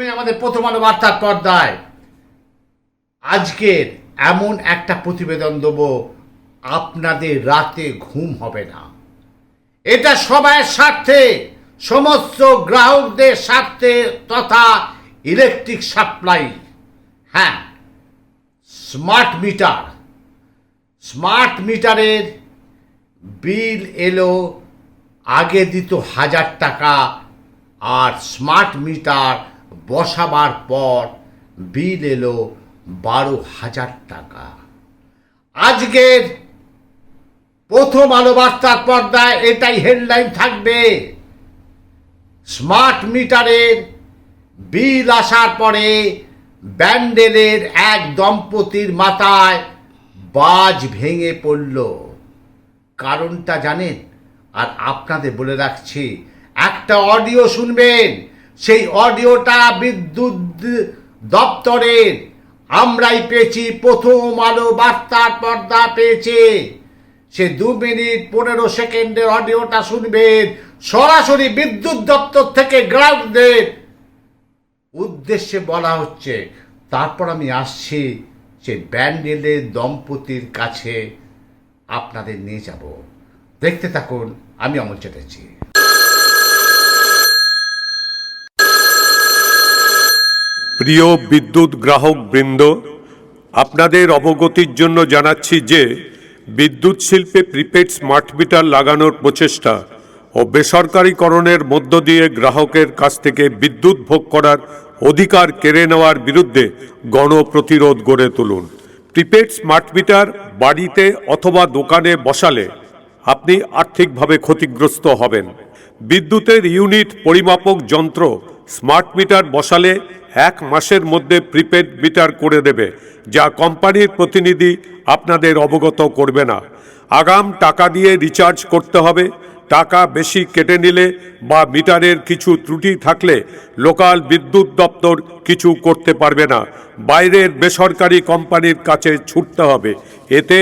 প্রথমে আমাদের প্রথম আলো বার্তার পর্দায়। আজকের এমন একটা প্রতিবেদন দেবো, আপনাদের রাতে ঘুম হবে না। এটা সবার স্বার্থে, সমস্ত গ্রাহকদের স্বার্থে তথা ইলেকট্রিক সাপ্লাই হ্যাঁ স্মার্ট মিটার স্মার্ট মিটারের বিল এলো আগে দিত হাজার টাকা, আর স্মার্ট মিটার বসাবার পর বিল এলো বারো হাজার টাকা। আজকের প্রথম আলো বার্তার পর্দায় এটাই হেডলাইন থাকবে। স্মার্ট মিটারের বিল আসার পরে ব্যান্ডেলের এক দম্পতির মাথায় বাজ ভেঙে পড়ল। কারণটা জানেন? আর আপনাদের বলে রাখছি, একটা অডিও শুনবেন সেই অডিওটা বিদ্যুৎ দপ্তরের। আমরাই পেয়েছি প্রথম আলো বার্তার পর্দা পেয়েছে। সে দু মিনিট পনেরো সেকেন্ডের অডিওটা শুনবেন। সরাসরি বিদ্যুৎ দপ্তর থেকে গ্রাহকদের উদ্দেশ্যে বলা হচ্ছে, তারপর আমি আসছি সে ব্যান্ডেলের দম্পতির কাছে। আপনাদের নিয়ে যাব। দেখতে থাকুন, আমি অমল চ্যাটার্জি। প্রিয় বিদ্যুৎ গ্রাহক বৃন্দ আপনাদের অবগতির জন্য জানাচ্ছি যে বিদ্যুৎ শিল্পে প্রিপেড স্মার্ট মিটার লাগানোর প্রচেষ্টা ও বেসরকারীকরণের মধ্য দিয়ে গ্রাহকের কাছ থেকে বিদ্যুৎ ভোগ করার অধিকার কেড়ে নেওয়ার বিরুদ্ধে গণপ্রতিরোধ গড়ে তুলুন। প্রিপেড স্মার্ট মিটার বাড়িতে অথবা দোকানে বসালে আপনি আর্থিকভাবে ক্ষতিগ্রস্ত হবেন। বিদ্যুতের ইউনিট পরিমাপক যন্ত্র স্মার্ট মিটার বসালে এক মাসের মধ্যে প্রিপেড মিটার করে দেবে, যা কোম্পানির প্রতিনিধি আপনাদের অবগত করবে না। আগাম টাকা দিয়ে রিচার্জ করতে হবে, টাকা বেশি কেটে নিলে বা মিটারের কিছু ত্রুটি থাকলে লোকাল বিদ্যুৎ দপ্তর কিছু করতে পারবে না। বাইরের বেসরকারি কোম্পানির কাছে ছুটতে হবে, এতে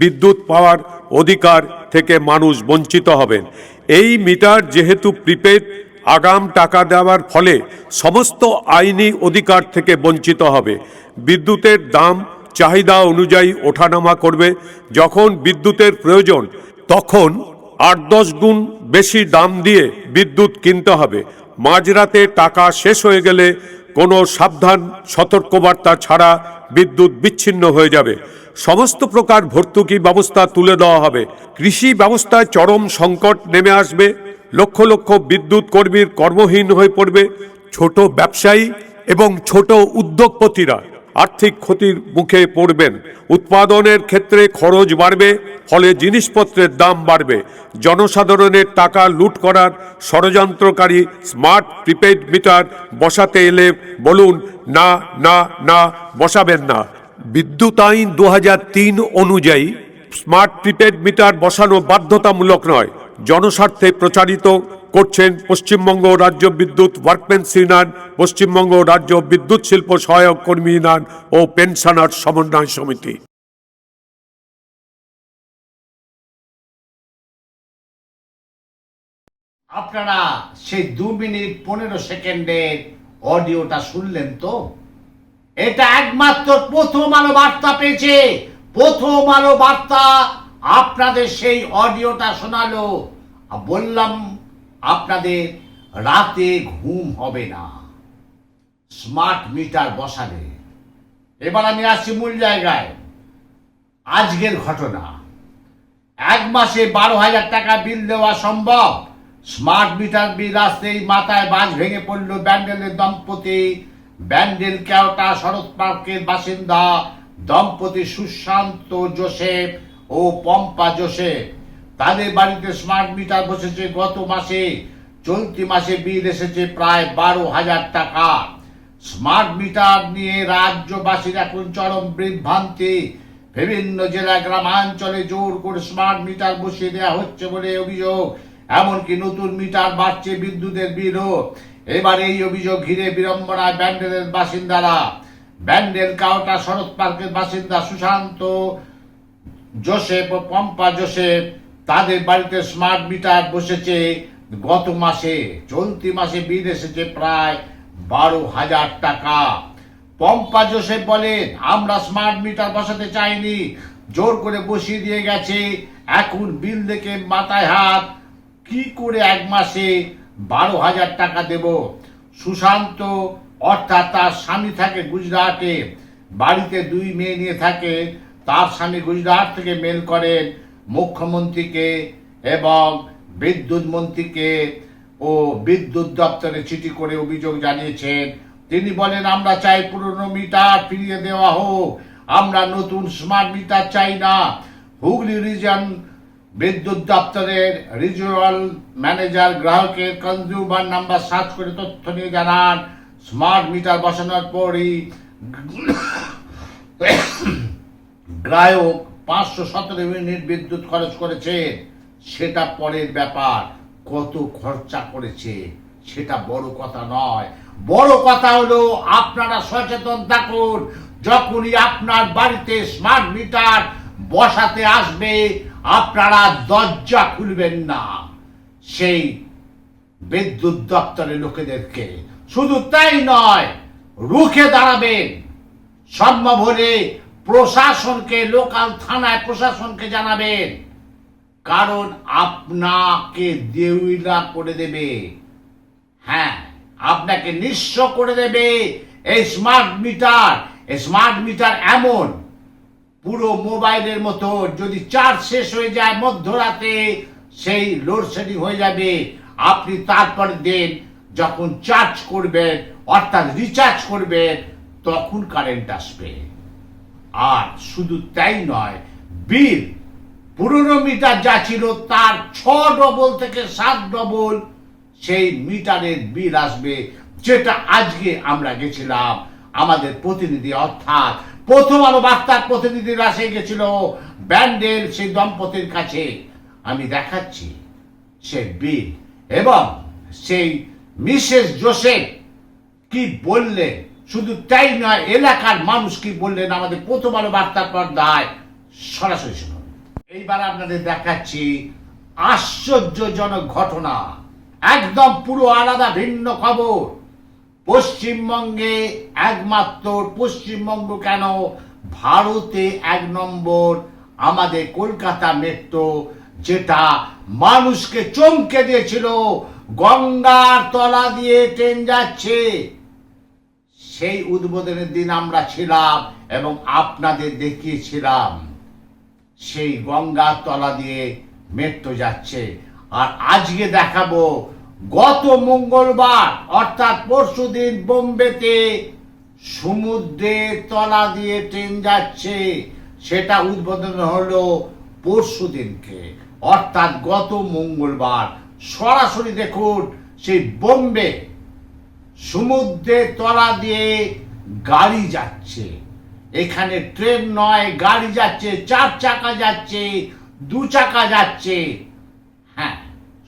বিদ্যুৎ পাওয়ার অধিকার থেকে মানুষ বঞ্চিত হবেন। এই মিটার যেহেতু প্রিপেড, আগাম টাকা দেওয়ার ফলে সমস্ত আইনি অধিকার থেকে বঞ্চিত হবে। বিদ্যুতের দাম চাহিদা অনুযায়ী ওঠানামা করবে। যখন বিদ্যুতের প্রয়োজন, তখন আট দশ গুণ বেশি দাম দিয়ে বিদ্যুৎ কিনতে হবে। মাঝরাতে টাকা শেষ হয়ে গেলে কোনো সাবধান সতর্কবার্তা ছাড়া বিদ্যুৎ বিচ্ছিন্ন হয়ে যাবে। সমস্ত প্রকার ভর্তুকি ব্যবস্থা তুলে দেওয়া হবে। কৃষি ব্যবস্থায় চরম সংকট নেমে আসবে। লক্ষ লক্ষ বিদ্যুৎ কর্মীর কর্মহীন হয়ে পড়বে। ছোট ব্যবসায়ী এবং ছোট উদ্যোগপতিরা আর্থিক ক্ষতির মুখে পড়বেন। উৎপাদনের ক্ষেত্রে খরচ বাড়বে, ফলে জিনিসপত্রের দাম বাড়বে। জনসাধারণের টাকা লুট করার ষড়যন্ত্রকারী স্মার্ট প্রিপেড মিটার বসাতে এলে বলুন, না না না, বসাবেন না। বিদ্যুৎ আইন দু হাজার তিন অনুযায়ী স্মার্ট প্রিপেড মিটার বসানো বাধ্যতামূলক নয়। জনস্বার্থে প্রচারিত করছেন পশ্চিমবঙ্গ রাজ্য বিদ্যুৎ ওয়ার্কম্যান্স ইউনিয়ন, পশ্চিমবঙ্গ রাজ্য বিদ্যুৎ শিল্প সহায়ক কর্মী ইউনিয়ন ও পেনশনার সমন্বয় সমিতি। আপনারা সেই দু মিনিট পনেরো সেকেন্ডের অডিওটা শুনলেন তো? এটা একমাত্র প্রথম আলো বার্তা পেয়েছে। প্রথম আলো বার্তা আপনাদের সেই অডিওটা শোনালো। বললাম, আপনাদের রাতে ঘুম হবে না। স্মার্ট মিটার বসালে। এবার আমি আসছি মূল জায়গায় আজকের ঘটনা। এক মাসে বারো হাজার টাকা বিল দেওয়া সম্ভব। স্মার্ট মিটার বিল আসতেই মাথায় বাজ ভেঙে পড়ল ব্যান্ডেলের দম্পতি ব্যান্ডেল কেওটা, শরৎ পার্কের বাসিন্দা, দম্পতি সুশান্ত জোসেফ ও পম্পা জোসেফ। তাদের বাড়িতে স্মার্ট মিটার বসেছে গত মাসে। চলতি মাসে বিল এসেছে প্রায় বারো হাজার টাকা। স্মার্ট মিটার নিয়ে রাজ্যবাসীর এখন চরম বিভ্রান্তি। বিভিন্ন জেলা গ্রামাঞ্চলে জোর করে স্মার্ট মিটার বসিয়ে দেওয়া হচ্ছে বলে অভিযোগ। এমনকি নতুন মিটার বাড়ছে বিদ্যুতের বিলও। এবার এই অভিযোগ ঘিরে বিড়ম্বনায় ব্যান্ডেলের বাসিন্দারা। ব্যান্ডেল কাউটা শরৎ পার্কের বাসিন্দা সুশান্ত, জোসেফ ও পম্পা জোসেফ তাদের বাড়িতে স্মার্ট মিটার বসেছে। গত মাসে, চলতি মাসে বিল এসেছে প্রায় বারো হাজার টাকা। পম্পা জোসেফ বলেন, আমরা স্মার্ট মিটার বসাতে চাইনি। জোর করে বসিয়ে দিয়ে গেছে। এখন বিল দেখে মাথায় হাত, কি করে এক মাসে বারো হাজার টাকা দেব। সুশান্ত, অর্থাৎ তার স্বামী থাকে গুজরাটে, বাড়িতে দুই মেয়ে নিয়ে থাকে, তার স্বামী গুজরাট থেকে মেল করেন মুখ্যমন্ত্রীকে এবং বিদ্যুৎ মন্ত্রীকে ও বিদ্যুৎ দপ্তরে চিঠি করে অভিযোগ জানিয়েছেন। তিনি বলেন, আমরা চাই পুরনো মিটার ফিরিয়ে দেওয়া হোক, আমরা নতুন স্মার্ট মিটার চাই না। হুগলি রিজন বিদ্যুৎ দপ্তরের রিজিওনাল ম্যানেজার গ্রাহকের কনজিউমার নাম্বার সার্চ করে তথ্য নিয়ে জানান। স্মার্ট মিটার বসানোর পরই গ্রাহক পাঁচশো সতেরো ইউনিট বিদ্যুৎ খরচ করেছে। সেটা পরের ব্যাপার। কত খরচা করেছে? সেটা বড় কথা নয়। বড় কথা হলো আপনারা সচেতন থাকুন। যখনই আপনার বাড়িতে স্মার্ট মিটার বসাতে আসবে আপনারা দরজা খুলবেন না। সেই বিদ্যুৎ দপ্তরের লোকেদেরকে। শুধু তাই নয়, রুখে দাঁড়াবেন। সম্ভব হলে প্রশাসনকে, লোকাল থানায় প্রশাসনকে জানাবেন। কারণ আপনাকে দেউইলা করে দেবে। হ্যাঁ আপনাকে নিঃস্ব করে দেবে। এই স্মার্ট মিটার স্মার্ট মিটার এমন পুরো মোবাইলের মতো যদি চার্জ শেষ হয়ে যায় মধ্যরাতে, সেই লোডশেডিং হয়ে যাবে। আপনি তারপর দিন যখন চার্জ করবেন, অর্থাৎ রিচার্জ করবেন, তখন কারেন্ট আসবে। আর শুধু তাই নয় বিল পুরনো মিটার যা ছিল, তার ছ ডবল থেকে সাত ডবল সেই মিটারের বিল আসবে, যেটা আজকে আমরা গেছিলাম আমাদের প্রতিনিধি, অর্থাৎ প্রথম আলো বার্তার প্রতিনিধিরা সে গেছিল ব্যান্ডেল সেই দম্পতির কাছে। আমি দেখাচ্ছি সে বিল এবং সেই মিসেস জোসেফ কি বললেন শুধু তাই নয়, এলাকার মানুষ কি বললেন? আমাদের প্রথম আলো বার্তার পর্দায় সরাসরি শুনুন। এইবার আপনাদের দেখাচ্ছি আশ্চর্যজনক ঘটনা। একদম পুরো আলাদা ভিন্ন খবর। পশ্চিমবঙ্গে একমাত্র পশ্চিমবঙ্গ কেন? ভারতে এক নম্বর, আমাদের কলকাতা মেট্রো যেটা মানুষকে চমকে দিয়েছিল, গঙ্গার তলা দিয়ে ট্রেন যাচ্ছে। সেই উদ্বোধনের দিন আমরা ছিলাম এবং আপনাদের দেখিয়েছিলাম। সেই গঙ্গার তলা দিয়ে মেট্রো যাচ্ছে। আর আজকে দেখাবো গত মঙ্গলবার, অর্থাৎ পরশুদিন বোম্বেতে সমুদ্রের তলা দিয়ে ট্রেন যাচ্ছে, সেটা উদ্বোধন হলো পরশুদিনকে। অর্থাৎ গত মঙ্গলবার। সরাসরি দেখুন, সেই বোম্বে সমুদ্রের তলা দিয়ে গাড়ি যাচ্ছে। এখানে ট্রেন নয়, গাড়ি যাচ্ছে, চার চাকা যাচ্ছে, দু চাকা যাচ্ছে। হ্যাঁ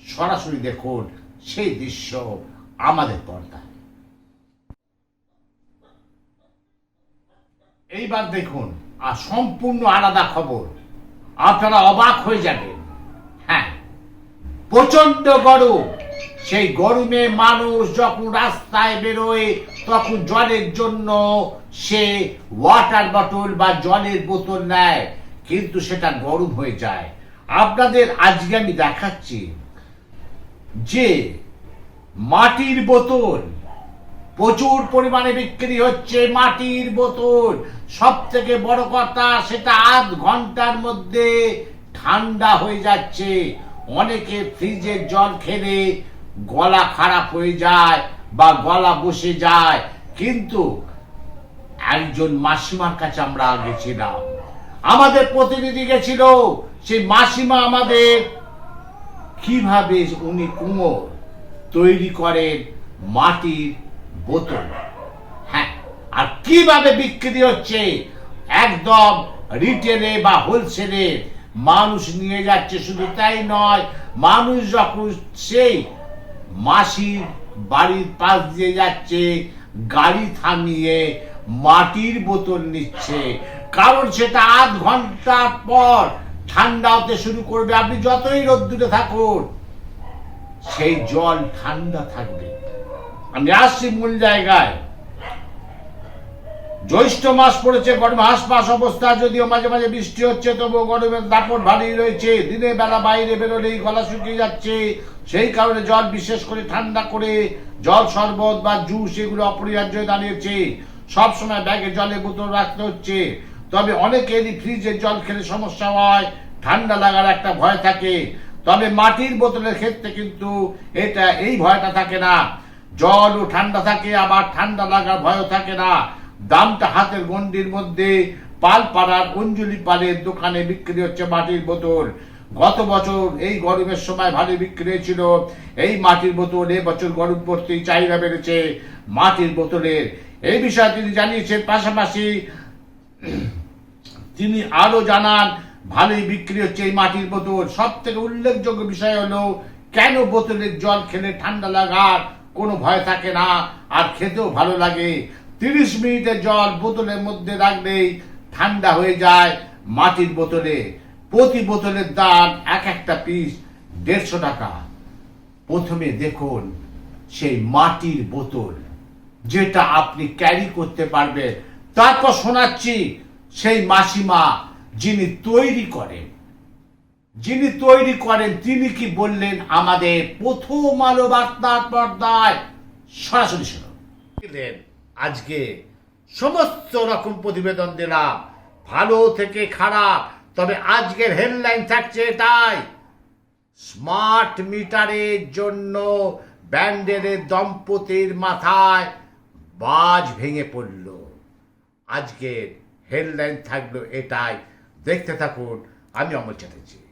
সরাসরি দেখুন সেই দৃশ্য আমাদের পর্দায়। এইবার দেখুন, আর সম্পূর্ণ আলাদা খবর। আপনারা অবাক হয়ে যাবেন। হ্যাঁ প্রচণ্ড গরম। সেই গরমে মানুষ যখন রাস্তায় বেরোয়, তখন জলের জন্য সে ওয়াটার বটল বা জলের বোতল নেয়, কিন্তু সেটা গরম হয়ে যায়। আপনাদের আজকে আমি দেখাচ্ছি যে মাটির বোতল প্রচুর পরিমাণে বিক্রি হচ্ছে মাটির বোতল সব থেকে বড় কথা সেটা আধ ঘণ্টার মধ্যে ঠান্ডা হয়ে যাচ্ছে। অনেকে ফ্রিজের জল খেলে গলা খারাপ হয়ে যায় বা গলা বসে যায়। কিন্তু একজন মাসিমার কাছে আমরা গেছিলাম। আমাদের প্রতিনিধি গেছিল, সেই মাসিমা আমাদের কীভাবে উনি কুমোর তৈরি করেন মাটির বোতল? হ্যাঁ আর কীভাবে বিক্রি হচ্ছে? একদম রিটেলে বা হোলসেলে মানুষ নিয়ে যাচ্ছে, শুধু তাই নয়, মানুষ যখন সেই মাসির বাড়ির পাশ দিয়ে যাচ্ছে, গাড়ি থামিয়ে মাটির বোতল নিচ্ছে, কারণ সেটা আধ ঘণ্টা পর ঠান্ডা হতে শুরু করবে। আপনি যতই রোদ্দুরে থাকুন, সেই জল ঠান্ডা থাকবে। আমি আসছি মূল জায়গায়। জ্যৈষ্ঠ মাস পড়েছে গরম হাসপাস অবস্থা, যদিও মাঝে মাঝে বৃষ্টি হচ্ছে, তবুও গরমের দাপট ভারী রয়েছে। দিনের বেলা বাইরে বেরোলেই গলা শুকিয়ে যাচ্ছে। সেই কারণে জল বিশেষ করে ঠান্ডা করে জল শরবত বা জুস এগুলো অপরিহার্য দাঁড়িয়েছে। সবসময় ব্যাগে জলে বোতল রাখতে হচ্ছে। তবে অনেকেরই ফ্রিজের জল খেলে সমস্যা হয়, ঠান্ডা লাগার একটা ভয় থাকে। তবে মাটির বোতলের ক্ষেত্রে কিন্তু এটা, এই ভয়টা থাকে না। জলও ঠান্ডা থাকে, আবার ঠান্ডা লাগার ভয়ও থাকে না। দামটা হাতের গন্ডির মধ্যে। পালপাড়ার অঞ্জলি পালের দোকানে বিক্রি হচ্ছে মাটির বোতল। গত বছর এই গরমের সময় ভালো বিক্রি হয়েছিল। এই মাটির বোতল এ বছর গরম পড়তেই চাহিদা বেড়েছে মাটির বোতলের। এই বিষয়ে তিনি জানিয়েছেন, পাশাপাশি তিনি আরও জানান, ভালোই বিক্রি হচ্ছে এই মাটির বোতল। সব থেকে উল্লেখযোগ্য বিষয় হলো, কেন বোতলের জল খেলে ঠান্ডা লাগার কোনো ভয় থাকে না, আর খেতেও ভালো লাগে? তিরিশ মিনিটের জল বোতলের মধ্যে রাখলেই ঠান্ডা হয়ে যায় মাটির বোতলে। প্রতি বোতলের দাম এক একটা পিস দেড়শো টাকা। প্রথমে দেখুন সেই মাটির বোতল, যেটা আপনি ক্যারি করতে পারবেন। তারপর শোনাচ্ছি সেই মাসিমা যিনি তৈরি করেন, যিনি তৈরি করেন, তিনি কি বললেন? আমাদের প্রথম আলো বার্তার পর্দায় সরাসরি শুনুন। আজকে সমস্ত রকম প্রতিবেদন দিলাম। ভালো থেকে খারাপ, তবে আজকের হেডলাইন থাকছে এটাই। স্মার্ট মিটারের জন্য ব্যান্ডেলের দম্পতির মাথায় বাজ ভেঙে পড়ল। আজকের হেডলাইন থাকল এটাই। দেখতে থাকুন আমি অমর চ্যাটার্জি।